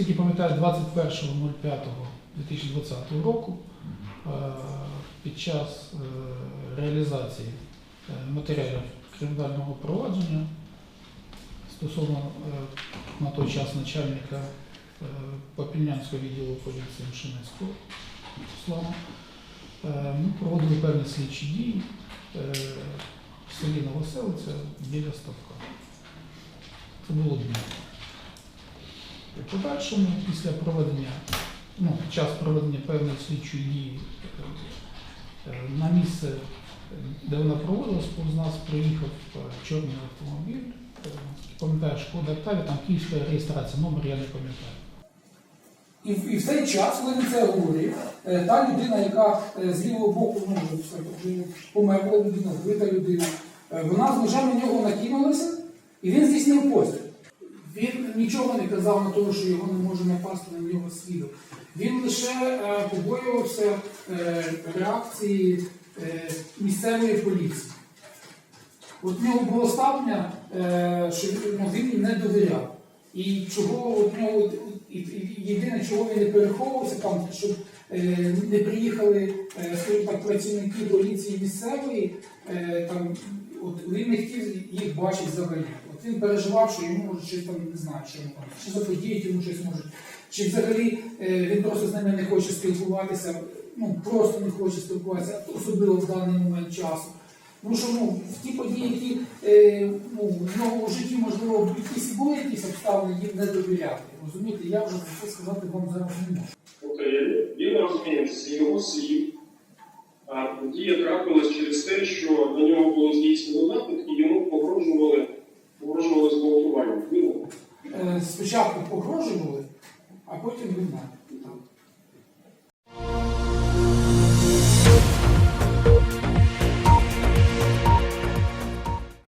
наскільки пам'ятаю, 21.05.2020 року е, під час е, реалізації е, матеріалів кримінального провадження стосовно на той час начальника Попільнянського відділу поліції Мшинецького Руслана, е, ми проводили певні слідчі дії в селі Новоселиця біля Ставка. Це було днем. У подальшому, після проведення, ну, під час проведення певної слідчої дії е, на місце, е, де вона проводилась, повз нас приїхав е, чорний автомобіль. Пам'ятаю, шкода Октавія, там київська реєстрація, номер я не пам'ятаю. І, в- і в цей час, коли він це говорив, та людина, яка з лівого боку, ну, померла людина, вбита людина, вона з на нього накинулася, і він здійснив постріл. Він нічого не казав на того, що його не може напасти на нього свідок. Він лише е, побоювався е, реакції е, місцевої поліції. От в нього було ставлення, що ну, він не довіряв. І чого от нього єдине, чого він не переховувався, там, щоб не приїхали е, скажімо так, працівники поліції місцевої, е, там, от він не хотів їх бачити взагалі. От він переживав, що йому може щось там не знаю, що там, чи заподіють йому щось можуть, чи взагалі е, він просто з ними не хоче спілкуватися, ну просто не хоче спілкуватися, особливо в даний момент часу. Тому що ну, в ті події, які е, ну, в нього в житті, можливо, якісь були якісь обставини, їм не довіряти. Розумієте, я вже за це сказати вам зараз не можу. Тобто він розуміє з його слів. А подія трапилась через те, що на нього було здійснено напад і йому погрожували, погрожували зґвалтуванням. Е, спочатку погрожували, а потім вина.